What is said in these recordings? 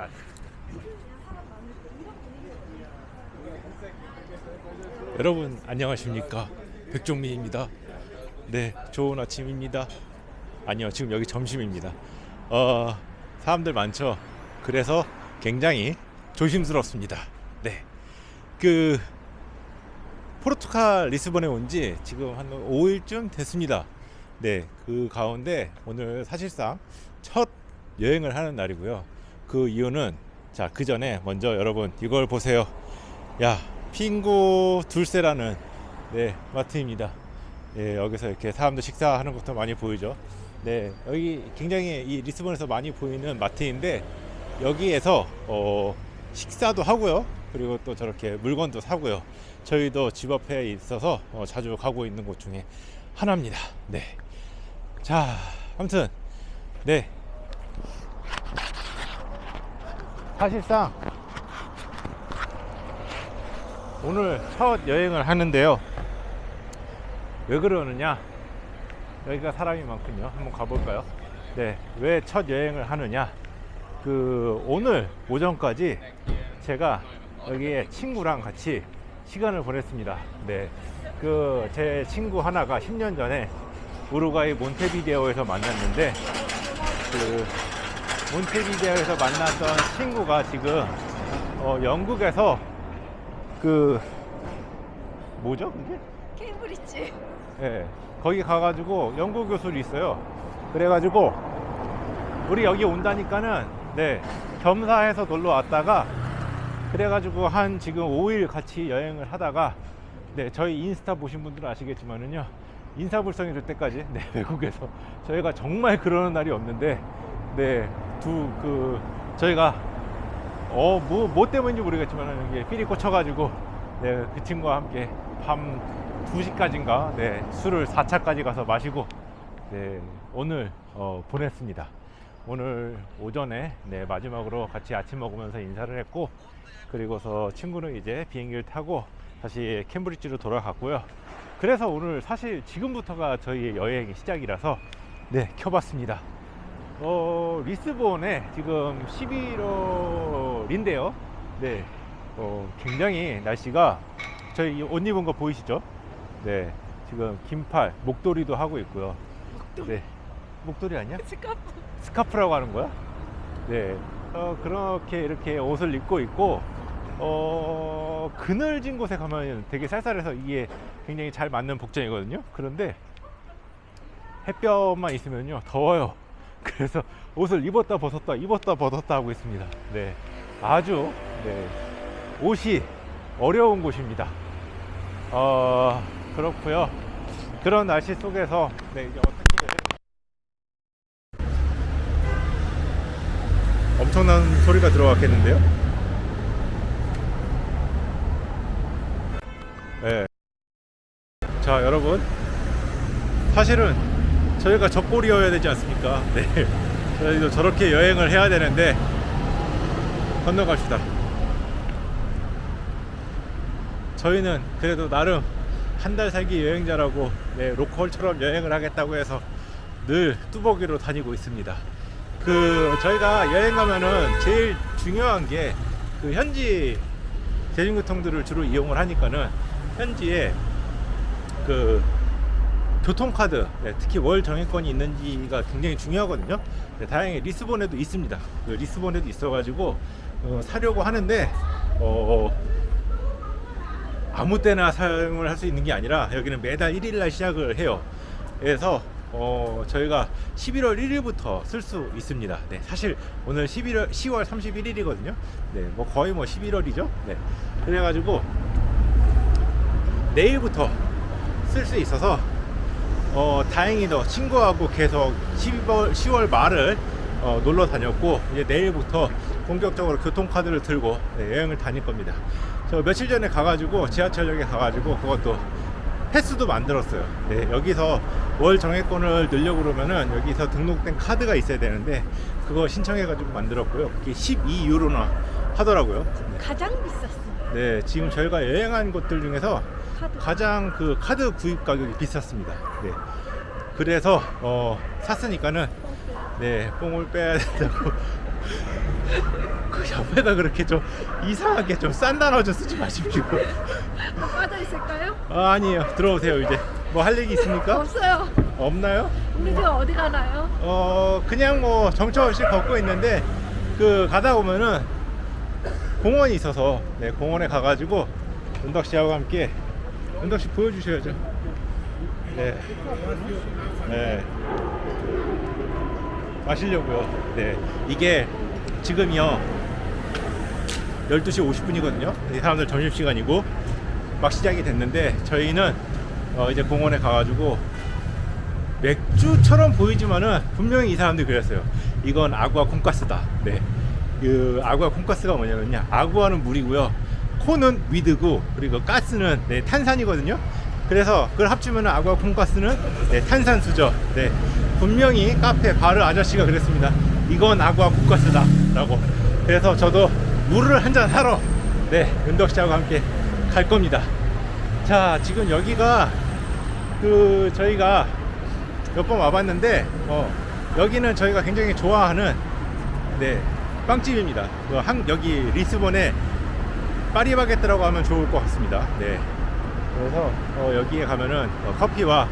자. 여러분 안녕하십니까 백종민입니다. 네, 좋은 아침입니다. 아니요, 지금 여기 점심입니다. 어, 사람들 많죠. 그래서 굉장히 조심스럽습니다. 네, 그 포르투갈 리스본에 온 지 지금 한 5일쯤 됐습니다. 네, 그 가운데 오늘 사실상 첫 여행을 하는 날이고요. 그 이유는 자, 그 전에 먼저 여러분 이걸 보세요. 야, 핑고 둘세라는 네, 마트입니다. 예, 여기서 이렇게 사람들 식사하는 것도 많이 보이죠. 네, 여기 굉장히 이 리스본에서 많이 보이는 마트인데 여기에서 어, 식사도 하고요. 그리고 또 저렇게 물건도 사고요. 저희도 집 앞에 있어서 어, 자주 가고 있는 곳 중에 하나입니다. 네. 자, 아무튼 네. 사실상 오늘 첫 여행을 하는데요. 왜 그러느냐? 여기가 사람이 많군요. 한번 가볼까요? 네, 왜 첫 여행을 하느냐? 그 오늘 오전까지 제가 여기에 친구랑 같이 시간을 보냈습니다. 네, 그 제 친구 하나가 10년 전에 우루과이 몬테비데오에서 만났는데 그 몬테비데오에서 만났던 친구가 지금 어, 영국에서 그 뭐죠 그게? 케임브리지 예, 거기 가가지고 연구 교수를 있어요. 그래가지고 우리 여기 온다니까는 네 겸사해서 놀러 왔다가 그래가지고 한 지금 5일 같이 여행을 하다가 네 저희 인스타 보신 분들은 아시겠지만은요 인사불성이 될 때까지 네 외국에서 저희가 정말 그러는 날이 없는데 네 두 그 저희가 어뭐 뭐 때문인지 모르겠지만은 이게 삘이 꽂혀가지고 네 그 친구와 함께 밤 2시까지인가 네 술을 4차까지 가서 마시고 네 오늘 어, 보냈습니다. 오늘 오전에 네 마지막으로 같이 아침 먹으면서 인사를 했고 그리고서 친구는 이제 비행기를 타고 다시 캠브리지로 돌아갔고요. 그래서 오늘 사실 지금부터가 저희의 여행의 시작이라서 네 켜봤습니다. 어, 리스본에 지금 11월인데요. 네, 어, 굉장히 날씨가 저희 이옷 입은 거 보이시죠? 네, 지금 긴팔, 목도리도 하고 있고요. 네, 목도리 아니야? 스카프 스카프라고 하는 거야? 네, 어, 그렇게 이렇게 옷을 입고 있고, 어, 그늘진 곳에 가면 되게 쌀쌀해서 이게 굉장히 잘 맞는 복장이거든요. 그런데 햇볕만 있으면요, 더워요. 그래서 옷을 입었다 벗었다, 입었다 벗었다 하고 있습니다. 네, 아주, 네, 옷이 어려운 곳입니다. 어, 그렇고요 그런 날씨 속에서, 네, 이제 어떻게 엄청난 소리가 들어왔겠는데요? 네. 자, 여러분. 사실은 저희가 적골이어야 되지 않습니까? 네. 저희도 저렇게 여행을 해야 되는데 건너갑시다. 저희는 그래도 나름 한 달 살기 여행자라고 네, 로컬처럼 여행을 하겠다고 해서 늘 뚜벅이로 다니고 있습니다. 그 저희가 여행 가면은 제일 중요한 게 그 현지 대중교통들을 주로 이용을 하니까는 현지에 그 교통카드 네, 특히 월 정액권이 있는지가 굉장히 중요하거든요. 네, 다행히 리스본에도 있습니다. 그 리스본에도 있어 가지고 어, 사려고 하는데 어, 아무 때나 사용을 할 수 있는 게 아니라 여기는 매달 1일 날 시작을 해요. 그래서 어, 저희가 11월 1일부터 쓸 수 있습니다. 네, 사실 오늘 11월 10월 31일이거든요. 네, 뭐 거의 뭐 11월이죠. 네. 그래가지고 내일부터 쓸 수 있어서 어, 다행히도 친구하고 계속 12월 10월 말을 어, 놀러 다녔고 이제 내일부터 본격적으로 교통카드를 들고 네, 여행을 다닐 겁니다. 저 며칠 전에 가가지고 지하철역에 가가지고 그것도 패스도 만들었어요. 네, 여기서 월 정액권을 넣으려고 그러면은 여기서 등록된 카드가 있어야 되는데 그거 신청해가지고 만들었고요. 그게 12유로나 하더라고요. 네. 가장 비쌌어 네, 지금 저희가 여행한 곳들 중에서 카드 가장 그 카드 구입 가격이 비쌌습니다. 네. 그래서 어, 샀으니까는 네, 뽕을 빼야 된다고 앞에다 그렇게 좀 이상하게 좀 싼 단어 좀 쓰지 마십시오. 빠져 있을까요? 아, 아니에요. 들어오세요 이제. 뭐 할 얘기 있습니까? 없어요. 없나요? 우리 지금 어디 가나요? 어 그냥 뭐 정처 없이 걷고 있는데 그 가다 보면은 공원이 있어서 네 공원에 가가지고 은덕 씨하고 함께 은덕 씨 보여주셔야죠. 네. 네. 마시려고요. 네. 이게 지금이요 12시 50분이거든요. 사람들 점심 시간이고 막 시작이 됐는데 저희는 어, 이제 공원에 가가지고 맥주처럼 보이지만은 분명히 이 사람들이 그랬어요. 이건 아구아 콩가스다. 네. 그 아구아 콩가스가 뭐냐면요. 아구아는 물이고요. 콘은 위드고 그리고 가스는 네, 탄산이거든요. 그래서 그걸 합치면 아구아 콩가스는 네, 탄산수죠. 네. 분명히 카페 바르 아저씨가 그랬습니다. 이건 아구아 콩가스다 라고. 그래서 저도 물을 한잔 사러 네, 은덕 씨하고 함께 갈 겁니다. 자, 지금 여기가 그 저희가 몇 번 와봤는데 어, 여기는 저희가 굉장히 좋아하는 네 빵집입니다. 그 한, 여기 리스본에 파리바게뜨라고 하면 좋을 것 같습니다. 네. 그래서 어, 여기에 가면은 어, 커피와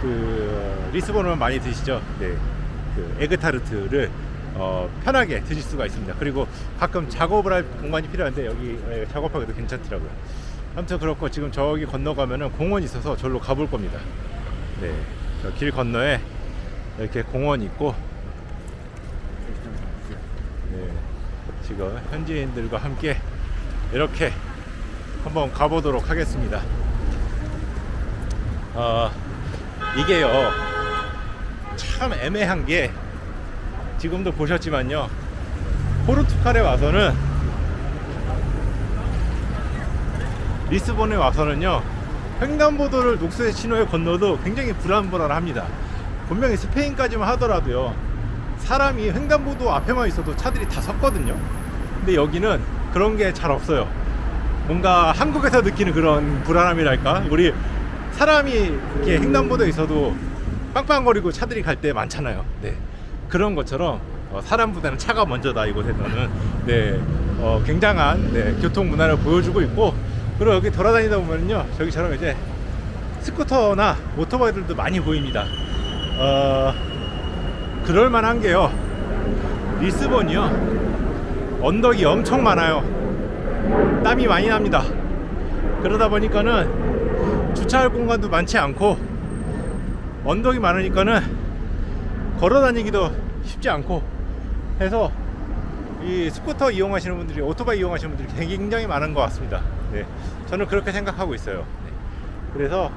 그 리스본은 많이 드시죠. 네. 그 에그타르트를 어, 편하게 드실 수가 있습니다. 그리고 가끔 작업을 할 공간이 필요한데 여기 예, 작업하기도 괜찮더라고요. 아무튼 그렇고 지금 저기 건너가면은 공원이 있어서 절로 가볼 겁니다. 네. 저길 건너에 이렇게 공원이 있고 네. 지금 현지인들과 함께 이렇게 한번 가보도록 하겠습니다. 어, 이게요 참 애매한 게 지금도 보셨지만요 포르투갈에 와서는 리스본에 와서는요 횡단보도를 녹색 신호에 건너도 굉장히 불안불안합니다 분명히 스페인까지만 하더라도요 사람이 횡단보도 앞에만 있어도 차들이 다 섰거든요 근데 여기는 그런 게 잘 없어요. 뭔가 한국에서 느끼는 그런 불안함이랄까? 우리 사람이 이렇게 횡단보도에 있어도 빵빵거리고 차들이 갈 때 많잖아요. 네. 그런 것처럼 어, 사람보다는 차가 먼저다 이곳에서는. 네. 어, 굉장한 네, 교통 문화를 보여주고 있고 그리고 여기 돌아다니다 보면요 저기처럼 이제 스쿠터나 오토바이들도 많이 보입니다. 어, 그럴 만한 게요. 리스본이요 언덕이 엄청 많아요 땀이 많이 납니다 그러다 보니까는 주차할 공간도 많지 않고 언덕이 많으니까는 걸어 다니기도 쉽지 않고 해서 이 스쿠터 이용하시는 분들이 오토바이 이용하시는 분들이 굉장히 많은 것 같습니다. 네, 저는 그렇게 생각하고 있어요. 네. 그래서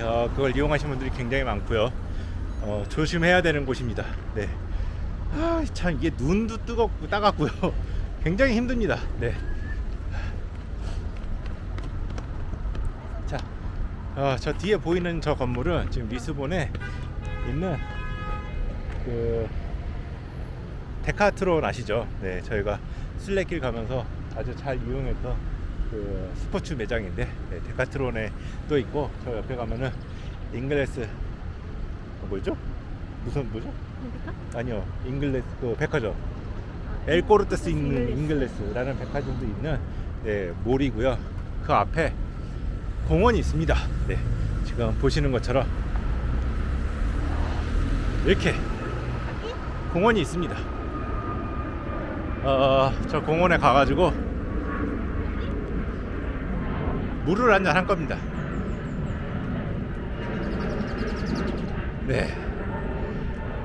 어, 그걸 이용하시는 분들이 굉장히 많고요. 어, 조심해야 되는 곳입니다. 네. 아, 참 이게 눈도 뜨겁고 따갑고요. 굉장히 힘듭니다. 네. 자, 어, 저 뒤에 보이는 저 건물은 지금 리스본에 있는 그 데카트론 아시죠? 네, 저희가 순례길 가면서 아주 잘 이용했던 그 스포츠 매장인데 네, 데카트론에 또 있고 저 옆에 가면은 잉글레스 어, 뭐죠? 무슨 뭐죠? 아니요, 잉글레스 그 백화점 엘코르테스 있는 잉글레스라는 백화점도 있는 네, 몰이고요. 그 앞에 공원이 있습니다. 네, 지금 보시는 것처럼 이렇게 공원이 있습니다. 어, 저 공원에 가가지고 물을 한잔 할 겁니다. 네.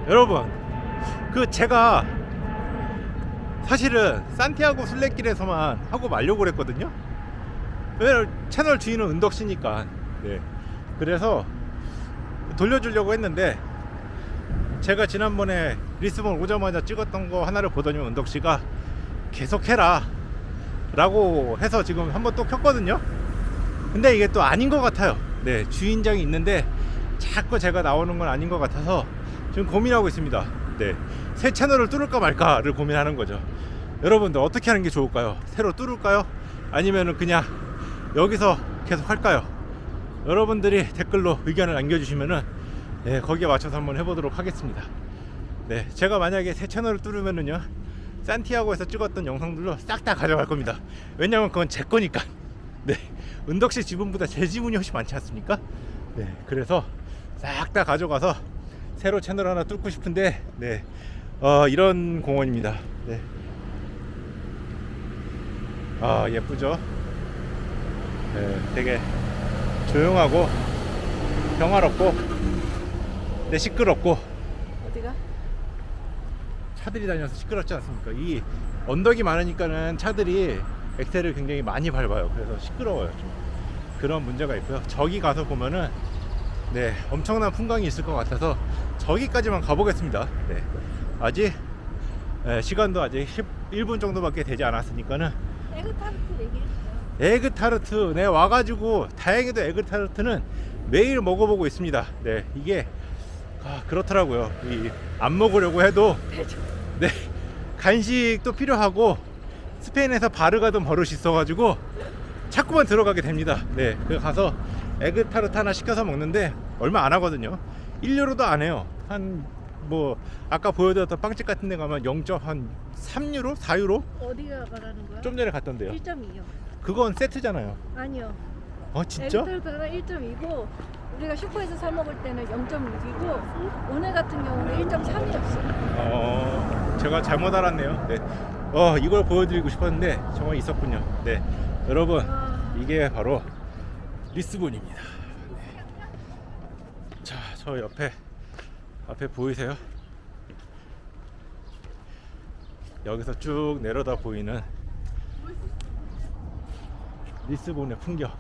여러분, 그 제가 사실은 산티아고 순례길에서만 하고 말려고 그랬거든요. 왜 채널 주인은 은덕 씨니까. 네. 그래서 돌려주려고 했는데 제가 지난번에 리스본 오자마자 찍었던 거 하나를 보더니 은덕 씨가 계속해라 라고 해서 지금 한번 또 켰거든요. 근데 이게 또 아닌 것 같아요. 네, 주인장이 있는데 자꾸 제가 나오는 건 아닌 것 같아서 지금 고민하고 있습니다. 네, 새 채널을 뚫을까 말까를 고민하는 거죠. 여러분들 어떻게 하는 게 좋을까요? 새로 뚫을까요? 아니면은 그냥 여기서 계속 할까요? 여러분들이 댓글로 의견을 남겨주시면은 네, 거기에 맞춰서 한번 해보도록 하겠습니다. 네, 제가 만약에 새 채널을 뚫으면은요, 산티아고에서 찍었던 영상들로 싹 다 가져갈 겁니다. 왜냐면 그건 제 거니까. 네. 은덕씨 지분보다 제 지분이 훨씬 많지 않습니까? 네. 그래서 싹 다 가져가서 새로 채널 하나 뚫고 싶은데 네. 어, 이런 공원입니다. 네. 아, 예쁘죠? 네, 되게 조용하고 평화롭고 네, 시끄럽고 어디가? 차들이 다녀서 시끄럽지 않습니까? 이 언덕이 많으니까는 차들이 엑셀을 굉장히 많이 밟아요. 그래서 시끄러워요. 좀 그런 문제가 있고요. 저기 가서 보면은 네 엄청난 풍광이 있을 것 같아서 저기까지만 가보겠습니다. 네 아직 네, 시간도 아직 11분 정도밖에 되지 않았으니까는 에그타르트 얘기했어요. 에그타르트 네 와가지고 다행히도 에그타르트는 매일 먹어보고 있습니다. 네 이게 아, 그렇더라고요. 이 안 먹으려고 해도 네 간식도 필요하고 스페인에서 바르가던 버릇이 있어가지고 자꾸만 들어가게 됩니다. 네, 그 가서 에그타르트 하나 시켜서 먹는데 얼마 안 하거든요. 1유로도 안 해요. 한 뭐 아까 보여드렸던 빵집 같은 데 가면 0.한 3유로, 4유로 어디가 가라는 거야? 좀 전에 갔던데요. 1.2요. 그건 세트잖아요. 아니요. 어 진짜? 에그타르트가 1.2고 우리가 슈퍼에서 사 먹을 때는 0.6이고 오늘 같은 경우는 1.3이었어요. 어, 제가 잘못 알았네요. 네. 어, 이걸 보여드리고 싶었는데 정말 있었군요. 네. 여러분, 와, 이게 바로 리스본입니다. 네. 자, 저 옆에 앞에 보이세요? 여기서 쭉 내려다 보이는 리스본의 풍경.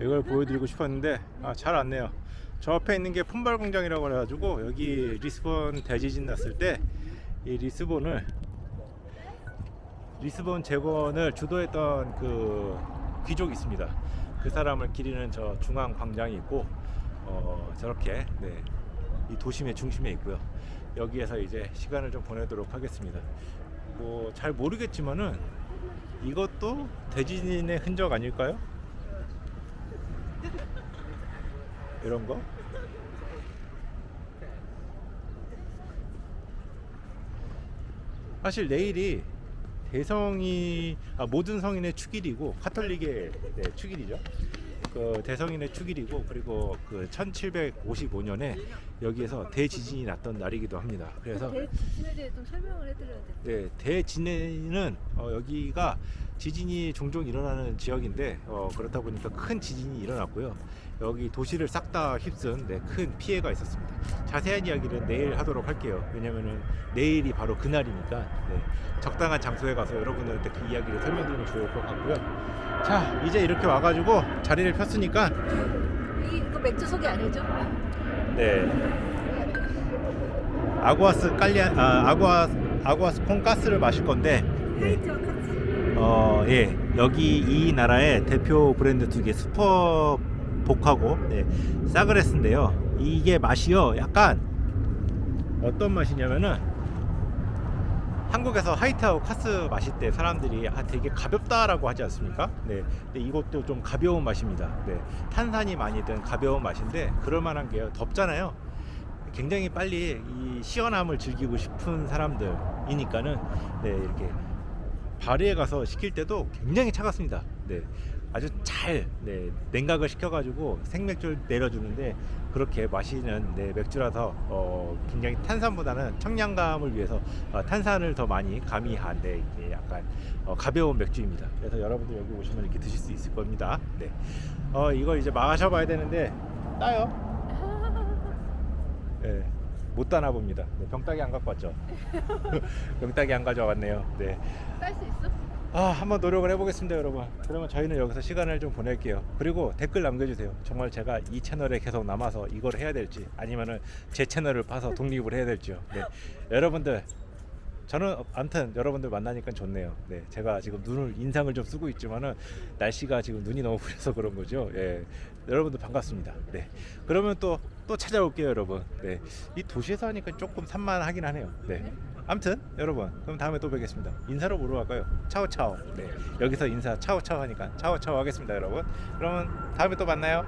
이걸 보여드리고 싶었는데 아, 잘 안네요. 저 앞에 있는 게 폰발 공장이라고 해가지고 여기 리스본 대지진 났을 때 이 리스본을 리스본 재건을 주도했던 그 귀족이 있습니다. 그 사람을 기리는 저 중앙 광장이 있고 어, 저렇게 네, 이 도심의 중심에 있고요. 여기에서 이제 시간을 좀 보내도록 하겠습니다. 뭐 잘 모르겠지만은 이것도 대지진의 흔적 아닐까요? 이런 거? 사실 내일이 대성이 아, 모든 성인의 축일이고 카톨릭의 네, 축일이죠. 그 대성인의 축일이고 그리고 그 1755년에 여기에서 대지진이 났던 날이기도 합니다. 그래서 대지진에 대해 좀 설명을 해드려야 돼. 네, 대진해는 어, 여기가 지진이 종종 일어나는 지역인데 어, 그렇다 보니까 큰 지진이 일어났고요. 여기 도시를 싹 다 휩쓴 네, 큰 피해가 있었습니다. 자세한 이야기는 내일 하도록 할게요. 왜냐면은 내일이 바로 그날이니까 네, 적당한 장소에 가서 여러분들한테 그 이야기를 설명드리면 좋을 것 같고요. 자, 이제 이렇게 와가지고 자리를 폈으니까 이, 이거 맥주 소개 안 해줘? 네. 아구아스 깔리 아 아, 아구아 아구아스 콩가스를 마실 건데 네. 어, 예. 여기 이 나라의 대표 브랜드 두개 슈퍼 복하고 네, 싸그레스인데요. 이게 맛이요. 약간 어떤 맛이냐면은 한국에서 하이트하고 카스 마실 때 사람들이 아 되게 가볍다라고 하지 않습니까? 네. 근데 이것도 좀 가벼운 맛입니다. 네. 탄산이 많이 든 가벼운 맛인데 그럴 만한 게요. 덥잖아요. 굉장히 빨리 이 시원함을 즐기고 싶은 사람들이니까는 네, 이렇게 바리에 가서 시킬 때도 굉장히 차갑습니다. 네. 아주 잘 네, 냉각을 시켜가지고 생맥주를 내려주는데 그렇게 마시는 네, 맥주라서 어, 굉장히 탄산보다는 청량감을 위해서 어, 탄산을 더 많이 가미한 네, 이게 약간 어, 가벼운 맥주입니다. 그래서 여러분들 여기 오시면 이렇게 드실 수 있을 겁니다. 네. 어, 이걸 이제 마셔봐야 되는데 따요. 네. 못 따나 봅니다. 네, 병따기 안 갖고 왔죠. 병따기 안 가져왔네요. 네. 딸 수 있어? 아, 한번 노력을 해보겠습니다, 여러분. 그러면 저희는 여기서 시간을 좀 보낼게요. 그리고 댓글 남겨주세요. 정말 제가 이 채널에 계속 남아서 이걸 해야 될지, 아니면은 제 채널을 파서 독립을 해야 될지요. 네. 여러분들, 저는 아무튼 여러분들 만나니까 좋네요. 네, 제가 지금 눈을 인상을 좀 쓰고 있지만은 날씨가 지금 눈이 너무 부려서 그런 거죠. 예, 여러분들 반갑습니다. 네, 그러면 또 또 찾아올게요, 여러분. 네, 이 도시에서 하니까 조금 산만하긴 하네요. 네, 아무튼 여러분, 그럼 다음에 또 뵙겠습니다. 인사로 뭐로 할까요? 차오차오. 네, 여기서 인사 차오차오 하니까 차오차오 하겠습니다, 여러분. 그러면 다음에 또 만나요.